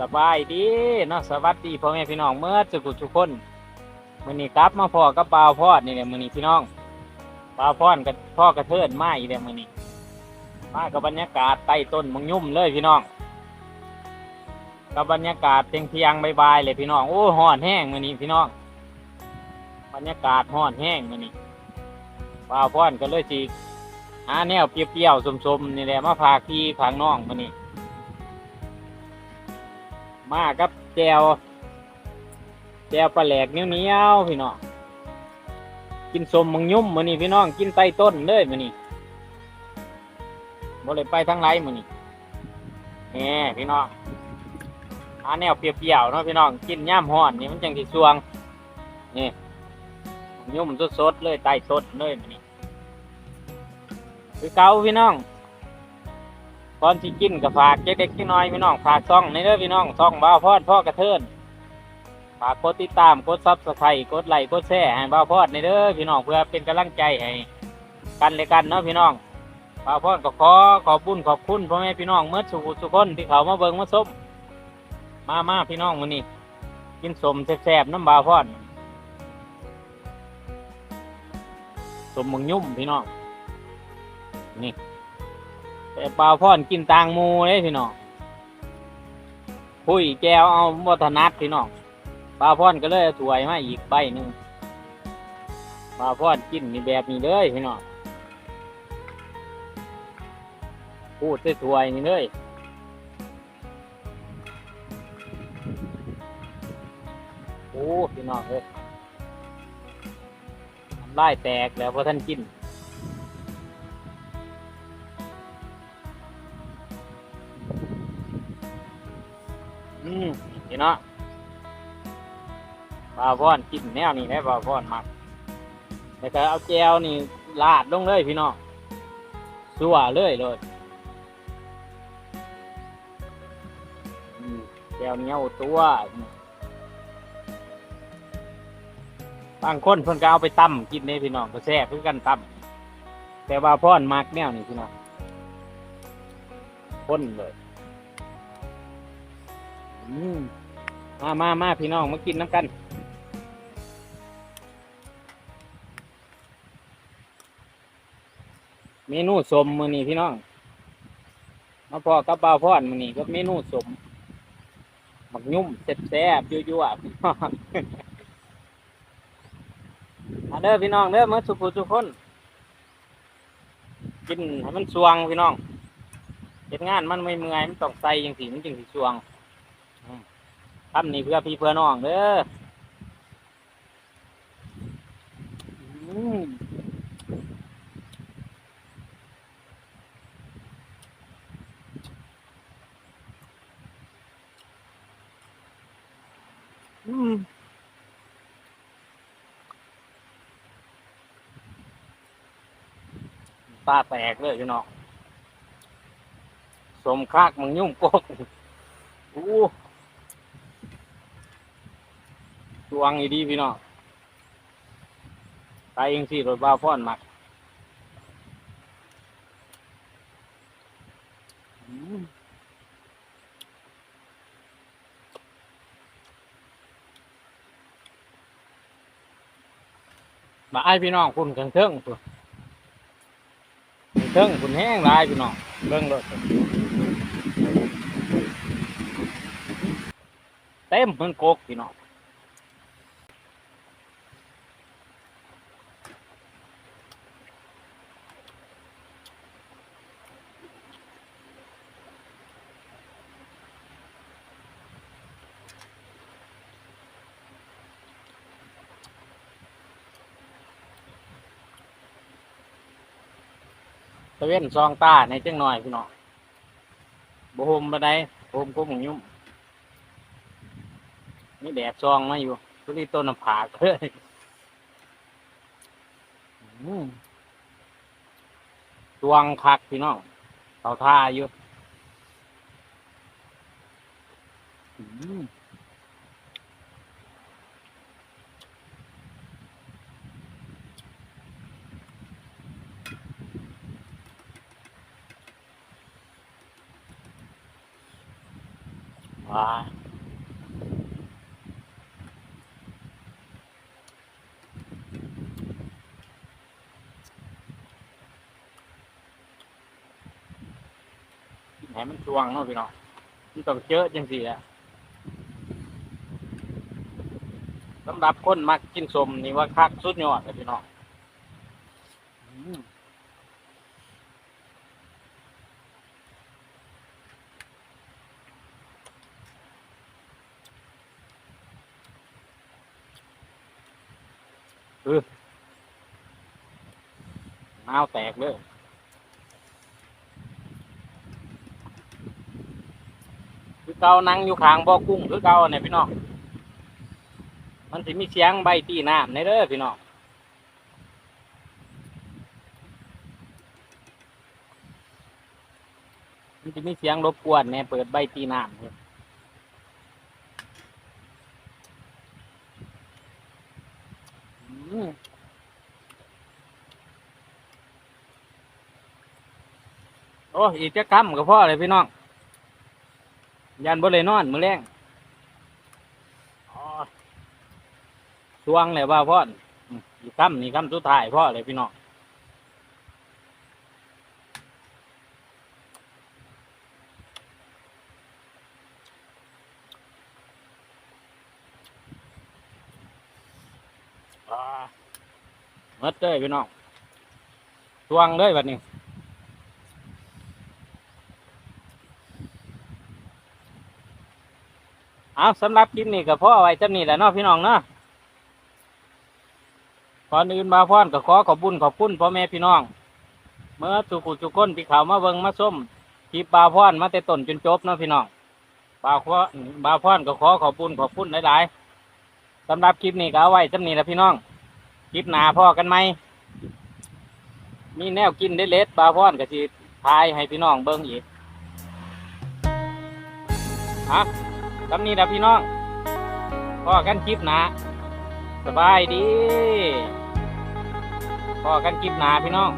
สบายดีเนาะสวัสดีพ่อแม่พี่น้องเมื่อสุกุทุกคนมื้อนี้กลับมาพ่อกับบ่าวพอดนี่แหละมื้อนี้พี่น้องบ่าวพอดกับพ่อกระเทินมาอีกแล้วมื้อนี้มากับบรรยากาศใต้ต้นมังยุ่มเลยพี่น้องกับบรรยากาศเที่ยงเที่ยงบายๆเลยพี่น้องโอ้ฮ้อนแห้งมื้อนี้พี่น้อง บรรยากาศฮ้อนแห้งมื้อนี้บ่าวพอดก็เลยสิหาแนวเปรี้ยวๆสมๆนี่แหละมาพาพี่พางน้องมื้อนี้ มากับแจวแจวปลาแหลกเหนียวพี่น้องกินสมมังยุ่มมื้อนี้พี่น้องกินใต้ต้นเลยมื้อนี้บ่เลยไปทางไรมื้อนี้แหมพี่น้องหาแนวเปรี้ยวๆเนาะพี่น้องกินย่ามฮ้อนนี่มันจังสิสวงนี่มังยุ่มสดๆเลยใต้ต้นเลยมื้อนี้คือเกาพี่น้อง ตอนที่กินกับฝากเด็กๆน้อยพี่น้องฝากซ่องในเด้อพี่น้องซ่องบ้าพอดพ่อกระเทินฝากกดติดตามกดซับสไครต์กดไลค์กดแชร์ให้บ้าพอดในเด้อพี่น้องเพื่อเป็นกำลังใจให้กันและกันเนาะพี่น้องบ้าพอดก็ขอขอบคุญขอบคุณพ่อแม่พี่น้องเมื่อสุขสุขคนที่เขามาเบิ่งมาส้มมามาพี่น้องมื้อนี้กินสมแซ่บๆน้ำบ้าพอดสมมึงยุ่มพี่น้องนี่ แต่ปลาพ่อนกินตางมูเลยพี่น้องคุยแก้วเอาวัฒนัดพี่น้องปลาพ่อนก็เลยถวยมาอีกใบหนึ่งปลาพ่อนกินนี่แบบนี้เลยพี่น้องพูดใส่ถ้วยนี่เลยโอ้พี่น้องเลยทำลายแตกแล้วเพอท่านกิน อืมนี่เนาะปลาพอนกินแนวนี้ได้ปลาพอนมักแล้วก็เอาแจวนี่ลาดลงเลยพี่น้องสัวเลยเลยอืมแจวเนี้ยวตัวบางคนเพิ่นก็เอาไปตำกินเลยพี่น้องก็แซ่บคือกันตำแต่ว่าพอนมักแนวนี้พี่น้องคนเลย อืมมามามาพี่น้องมากินน้ำกัน เมนูสมมือนี้พี่น้องมาพอกับปลาพอนมือนี้ก็เมนูสมหมักยุ่มแซ่บๆยั่วๆพี่น้องมาเด้อพี่น้องเด้อมาสุขุทุกคน กินให้มันสวงพี่น้องเฮ็ดงานมันไม่เมื่อยมันต้องใส่จังสีมันจึงสิสวง ทำนี่เพื่อพี่เพื่อน้องเด้ออืมอืมตาแตกเลยพี่น้องสมคากมึงยุ่งกกอู้ ด วงอีดีพี่น้องตายเองสิรถบ้าพ่อนมักมาไอพี่น้องคุณเทิงเทิงคุณเทิงคุณแห้งหลายพี่น้องเบิ่งรถเต็มเหมือนโกกพี่น้อง ตะเวนซองตาในจังหน่อยพี่น้องบ่โฮมบ่ได้โฮมก็มึงยุ่มนี่แดดซองมาอยู่ทุลีต้นผากเลยตวงคักพี่น้องเต่าท่าอยู่อืม ว้าให้มันช่วงเนาะพี่น้องมันต้องเจอจังสี่แหละสำหรับคนมักกินสมนี่ว่าคักสุดยอดเลยพี่น้อง อืมน้าวแตกเลยคือเกานั่งอยู่ข้างบ่อกุ้งคือเกาเนี่ยพี่น้อง มันสิมีเสียงใบตีน้ำในเด้อพี่น้องมันจะมีเสียงรบกวนเนี่ยเปิดใบตีน้ำเนี่ยอืม โอ้อีกจะกำกับพ่อเลยพี่น้อง ยันบ่เลยนอนมือแรงอ๋อสวงเลยว่าพ่อมีกกำนี่กำสุดท้ายพ่อเลยพี่น้อง อ่าหมดเลยพี่น้องทวงเลยแบบนี้เอาสำหรับคลิปนี้ก็พอเอาไว้จำนี้แหละเนาะพี่น้องเนาะก่อนอื่นมาพรก็ขอขอบบุญขอบคุณพ่อแม่พี่น้องเมื่อสุขุสุกคนที่เขามาเบิงมาส้มคลิปบาพรมาแต่ต้นจนจบเนาะพี่น้องบาพรบาพรก็ขอขอบบุญขอบคุณหลายๆ สำหรับคลิปนี้ก็เอาไว้จำนี้แหละพี่น้อง คลิปหนาพ่อกันไหม มีแนวกินได้เล็ดบาพอนกับสิทายให้พี่น้องเบิ้งอีกฮะคำนี้นะพี่น้องพ่อกันคลิปหนาสบายดีพ่อกันคลิปหนาพี่น้อง